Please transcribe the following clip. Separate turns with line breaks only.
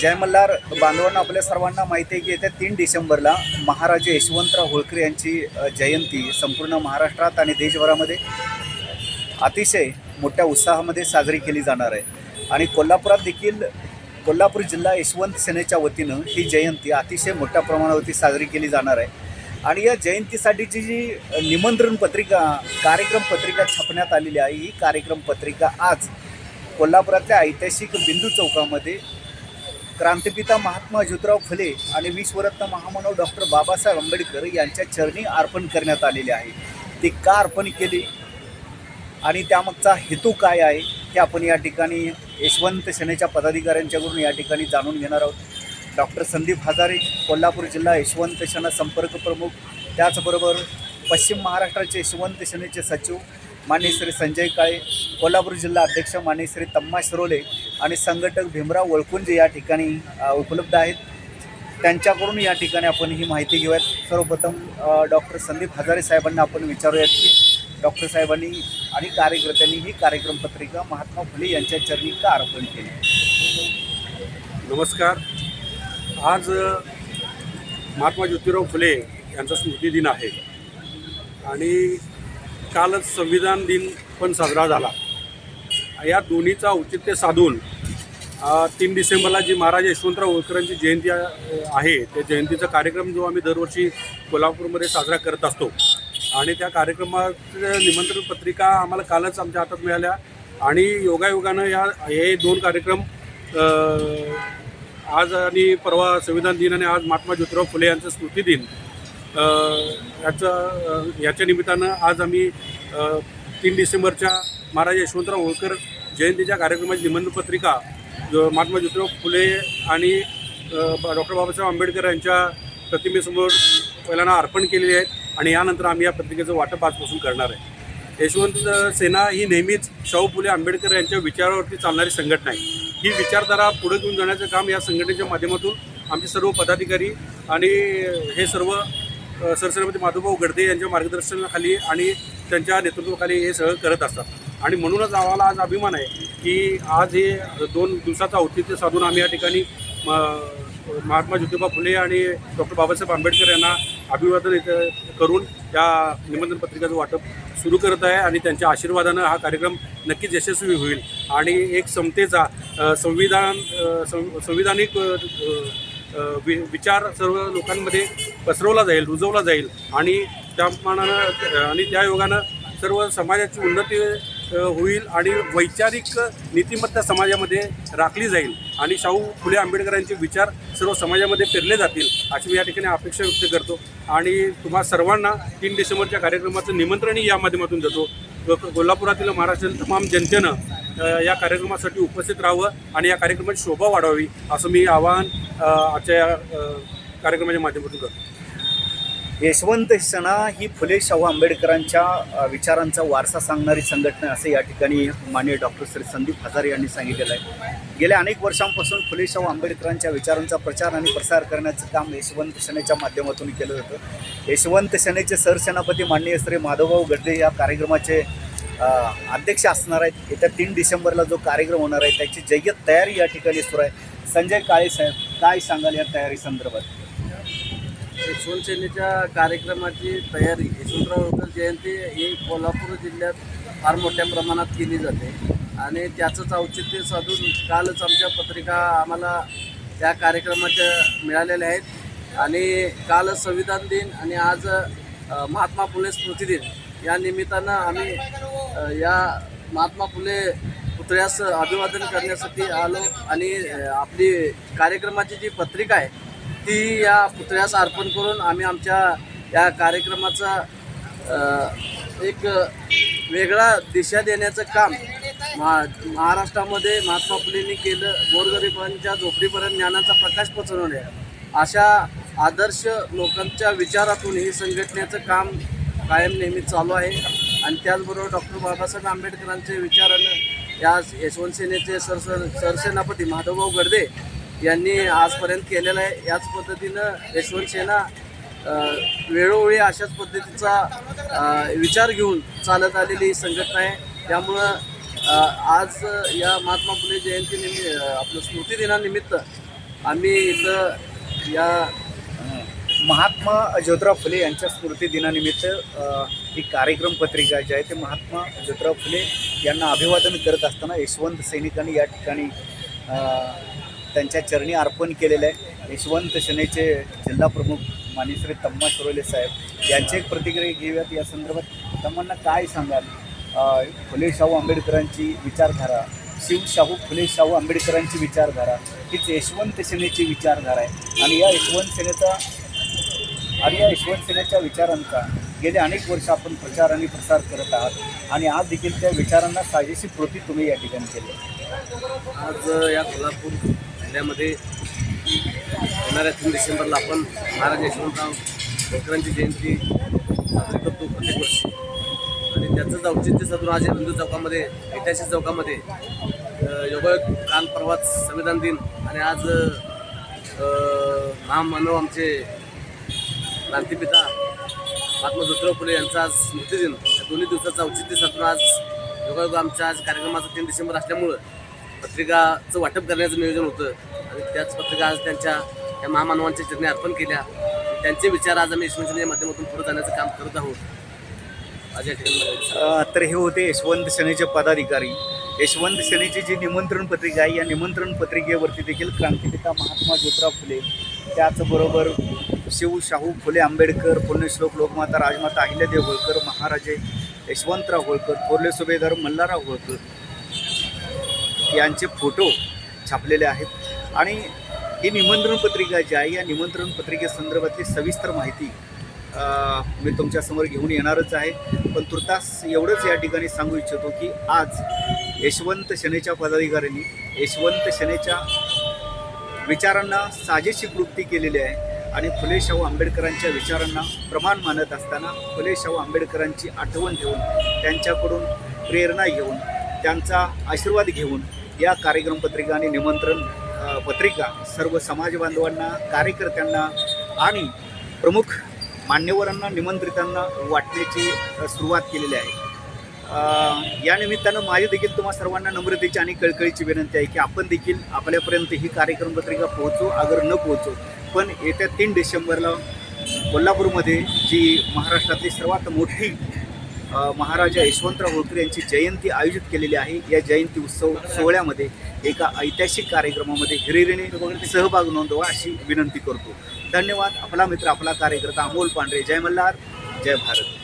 जय मल्हार बांधवांना आपल्या सर्वांना माहिती आहे की येत्या तीन डिसेंबरला महाराजे यशवंतराव होळकर यांची जयंती संपूर्ण महाराष्ट्रात आणि देशभरामध्ये अतिशय मोठ्या उत्साहामध्ये साजरी केली जाणार आहे. आणि कोल्हापुरात देखील कोल्हापूर जिल्हा यशवंत सेनेच्या वतीनं ही जयंती अतिशय मोठ्या प्रमाणावरती साजरी केली जाणार आहे. आणि या जयंतीसाठीची जी निमंत्रण पत्रिका कार्यक्रम पत्रिका छापण्यात आलेली आहे ही कार्यक्रम पत्रिका आज कोल्हापुरातल्या ऐतिहासिक बिंदू चौकामध्ये क्रांतिपिता महात्मा ज्योतिराव फुले आणि विश्वरत्न महामानव डॉक्टर बाबासाहेब आंबेडकर यांच्या चरणी अर्पण करण्यात आलेले आहे. ती का अर्पण केली? आणि त्यामागचा हेतू काय आहे? हे आपण या ठिकाणी यशवंत सेनेच्या पदाधिकाऱ्यांच्याकडून या ठिकाणी जाणून घेणार आहोत. डॉक्टर संदीप हजारे कोल्हापूर जिल्हा यशवंत सेना संपर्क प्रमुख. त्याचबरोबर पश्चिम महाराष्ट्राचे यशवंत सेनेचे सचिव मान्य श्री संजय काळे कोल्हापूर जिल्हा अध्यक्ष मान्य श्री तम्मा शिरोले आणि संघटक भीमराव वळकुंजे या ठिकाणी उपलब्ध आहेत. त्यांच्याकडून या ठिकाणी आपण ही माहिती घेऊयात. सर्वप्रथम डॉक्टर संदीप हजारे साहेबांना आपण विचारूयात की डॉक्टर साहेबांनी आणि कार्यकर्त्यांनी ही कार्यक्रम पत्रिका महात्मा फुले यांच्या चरणी का अर्पण केली?
नमस्कार. आज महात्मा ज्योतिराव फुले यांचा स्मृतिदिन आहे. आणि कालच संविधान दिन पण साजरा झाला. या दोन्हीचा औचित्य साधून तीन डिसेंबरला जी महाराज यशवंतराव होळकरांची जयंती आहे त्या जयंतीचा कार्यक्रम जो आम्ही दरवर्षी कोल्हापूरमध्ये साजरा करत असतो. आणि त्या कार्यक्रमाचं निमंत्रण पत्रिका आम्हाला कालच आमच्या हातात मिळाल्या. आणि योगायोगानं या हे दोन कार्यक्रम आज आणि परवा संविधान दिन आणि आज महात्मा ज्योतिराव फुले यांचं स्मृती दिन याचं याच्या निमित्तानं आज आम्ही तीन डिसेंबरच्या महाराज यशवंतराव होळकर जयंतीच्या कार्यक्रमाची निमंत्रण पत्रिका जो महात्मा ज्योतिराव फुले आणि डॉक्टर बाबासाहेब आंबेडकर यांच्या प्रतिमेसमोर पहिल्यांदा अर्पण केलेली आहेत आणि यानंतर आम्ही या पत्रिकेचं वाटप आजपासून करणार आहे. यशवंत सेना ही नेहमीच शाहू फुले आंबेडकर यांच्या विचारावरती चालणारी संघटना आहे. ही विचारधारा पुढे घेऊन जाण्याचं काम या संघटनेच्या माध्यमातून आमचे सर्व पदाधिकारी आणि हे सर्व सरसेनापती माधवभाऊ गडदे यांच्या मार्गदर्शनाखाली आणि त्यांच्या नेतृत्वाखाली हे सगळं करत असतात. आणि म्हणूनच आम्हाला आज अभिमान आहे की आज हे दोन दिवसाचं औचित्य साधून आम्ही या ठिकाणी म, महात्मा ज्योतिबा फुले आणि डॉक्टर बाबासाहेब आंबेडकर यांना अभिवादन इथं करून या निमंत्रण पत्रिकेचं वाटप सुरू करत आहे आणि त्यांच्या आशीर्वादानं हा कार्यक्रम नक्कीच यशस्वी होईल. आणि एक समतेचा संविधान सं संविधानिक वि विचार सर्व लोकांमध्ये पसरवला जाईल रुजवला जाईल आणि त्या मानानं आणि त्या योगानं सर्व समाजाची उन्नती होईल आणि वैचारिक नीतिमत्ता समाजामध्ये राखली जाईल आणि शाहू फुले आंबेडकरांचे विचार सर्व समाजामध्ये पेरले जातील अशी मी या ठिकाणी अपेक्षा व्यक्त करतो. आणि तुम्हा सर्वांना तीन डिसेंबरच्या कार्यक्रमाचं निमंत्रणही या माध्यमातून देतो. कोल्हापुरातील महाराष्ट्रातील तमाम जनतेनं या कार्यक्रमासाठी उपस्थित राहावं आणि या कार्यक्रमाची शोभा वाढवावी असं मी आवाहन आजच्या या कार्यक्रमाच्या माध्यमातून करतो.
यशवंत सेना ही फुले शाहू आंबेडकरांच्या विचारांचा वारसा सांगणारी संघटना असं या ठिकाणी माननीय डॉक्टर श्री संदीप हजारे यांनी सांगितलेलं आहे. गेल्या अनेक वर्षांपासून फुले शाहू आंबेडकरांच्या विचारांचा प्रचार आणि प्रसार करण्याचं काम यशवंत सेनेच्या माध्यमातून केलं जातं. यशवंत सेनेचे सरसेनापती माननीय श्री माधवभाऊ गड्डे या कार्यक्रमाचे अध्यक्ष असणार आहेत. येत्या तीन डिसेंबरला जो कार्यक्रम होणार आहे त्याची जय्यत तयारी या ठिकाणी सुरू आहे. संजय काळे साहेब काय सांगाल या तयारी संदर्भात?
यशवंत कार्यक्रमाची तयारी यशवंतराव होळकर जयंती ही कोल्हापूर जिल्ह्यात फार मोठ्या प्रमाणात केली जाते. आणि त्याचंच औचित्य साधून कालच आमच्या पत्रिका आम्हाला त्या कार्यक्रमाच्या मिळालेल्या आहेत. आणि काल संविधान दिन आणि आज महात्मा फुले स्मृती दिन या निमित्तानं आम्ही या महात्मा फुले पुतळ्यास अभिवादन करण्यासाठी आलो. आणि आपली कार्यक्रमाची जी पत्रिका आहे ती या पुतळ्यास अर्पण करून आम्ही आमच्या या कार्यक्रमाचा एक वेगळा दिशा देण्याचं काम महा महाराष्ट्रामध्ये महात्मा फुलेंनी केलं गोरगरिबांच्या झोपडीपर्यंत ज्ञानाचा प्रकाश पोचवणे. अशा आदर्श लोकांच्या विचारातून ही संघटनेचं काम कायम नेहमी चालू आहे. आणि त्याचबरोबर डॉक्टर बाबासाहेब आंबेडकरांचे विचारानं या यशवंत सेनेचे सरस सरसेनापती माधवभाऊ गडदे यांनी आजपर्यंत केलेलं आहे. याच पद्धतीनं यशवंत सेना वेळोवेळी अशाच पद्धतीचा विचार घेऊन चालत आलेली ही संघटना आहे. त्यामुळं आज या महात्मा फुले जयंतीनिमित्त आपलं स्मृतिदिनानिमित्त
आम्ही इथं या
महात्मा ज्योतिराव फुले यांच्या स्मृतिदिनानिमित्त एक ही कार्यक्रम पत्रिका जी आहे ते महात्मा ज्योतिराव फुले यांना अभिवादन करत असताना यशवंत सैनिकांनी या ठिकाणी त्यांच्या चरणी अर्पण केलेलं आहे. यशवंत सेनेचे जिल्हा प्रमुख मान्यश्री तम्मा सुरोले साहेब यांची एक प्रतिक्रिया घेऊयात. या संदर्भात तम्मांना काय सांगाल? फुले शाहू आंबेडकरांची विचारधारा शिव शाहू फुले शाहू आंबेडकरांची विचारधारा हीच यशवंत सेनेची विचारधारा आहे. आणि या यशवंत सेनेचा आणि या यशवंत सेनेच्या विचारांचा गेले अनेक वर्ष आपण प्रचार आणि प्रसार करत आहात. आणि आज देखील त्या विचारांना साजेशी कृती तुम्ही या ठिकाणी केली
आज या कोल्हापूर जिल्ह्यामध्ये येणाऱ्या तीन डिसेंबरला आपण महाराज यशवंतराव होळकरांची जयंती साजरी करतो प्रत्येक वर्षी. आणि त्याचंच औचित्य साधून आज या हिंदू चौकामध्ये ऐतिहासिक चौकामध्ये योगायोग काल परवाच संविधान दिन आणि आज महामानव आमचे क्रांतीपिता महात्मा ज्योतिराव फुले यांचा आज स्मृतिदिन. या दोन्ही दिवसाचं औचित्य साधून आज योगायोग आमच्या आज कार्यक्रमाचा तीन डिसेंबर असल्यामुळं पत्रिकाचं वाटप करण्याचं नियोजन होतं. आणि त्याच पत्रिका आज त्यांच्या त्या महामानवांच्या चरणी अर्पण केल्या. त्यांचे विचार आज आम्ही यशवंतच्या माध्यमातून पुढे जाण्याचं काम करत आहोत. आज या ठिकाणी
तर हे होते यशवंत सेनेचे पदाधिकारी. यशवंत सेनेची जी निमंत्रण पत्रिका आहे या निमंत्रण पत्रिकेवरती देखील क्रांतिपिता महात्मा ज्योतिराव फुले त्याचबरोबर शिव शाहू फुले आंबेडकर पुण्यश्लोक लोकमाता राजमाता अहिल्यादेव होळकर महाराजे यशवंतराव होळकर थोरले सुभेदार मल्हारराव होळकर यांचे फोटो छापलेले आहेत. आणि ही निमंत्रण पत्रिका जी आहे या निमंत्रण पत्रिकेसंदर्भातली सविस्तर माहिती मी तुमच्यासमोर घेऊन येणारच आहे. पण तुर्तास एवढंच या ठिकाणी सांगू इच्छितो की आज यशवंत सेनेच्या पदाधिकाऱ्यांनी यशवंत सेनेच्या विचारांना साजेशी कृती केलेली आहे. आणि फुले शाहू आंबेडकरांच्या विचारांना प्रमाण मानत असताना फुले शाहू आंबेडकरांची आठवण ठेवून त्यांच्याकडून प्रेरणा घेऊन त्यांचा आशीर्वाद घेऊन या कार्यक्रम पत्रिका आणि निमंत्रण पत्रिका सर्व समाज बांधवांना कार्यकर्त्यांना आणि प्रमुख मान्यवरांना निमंत्रितांना वाटण्याची सुरुवात केलेली आहे. या निमित्तानं माझी देखील तुम्हा सर्वांना नम्रतेची आणि कळकळीची विनंती आहे की आपण देखील आपल्यापर्यंत ही कार्यक्रम पत्रिका पोहोचू अगर न पोहोचू पण येत्या तीन डिसेंबरला कोल्हापूरमध्ये जी महाराष्ट्रातली सर्वात मोठी महाराजा यशवंतराव होळकर यांची जयंती आयोजित केलेली आहे. या जयंती उत्सव सोहळ्यामध्ये एका ऐतिहासिक कार्यक्रमामध्ये हिरिरीने सहभाग नोंदवा अशी विनंती करतो. धन्यवाद. आपला मित्र आपला कार्यकर्ता अमोल पांढरे. जय मल्हार. जय भारत.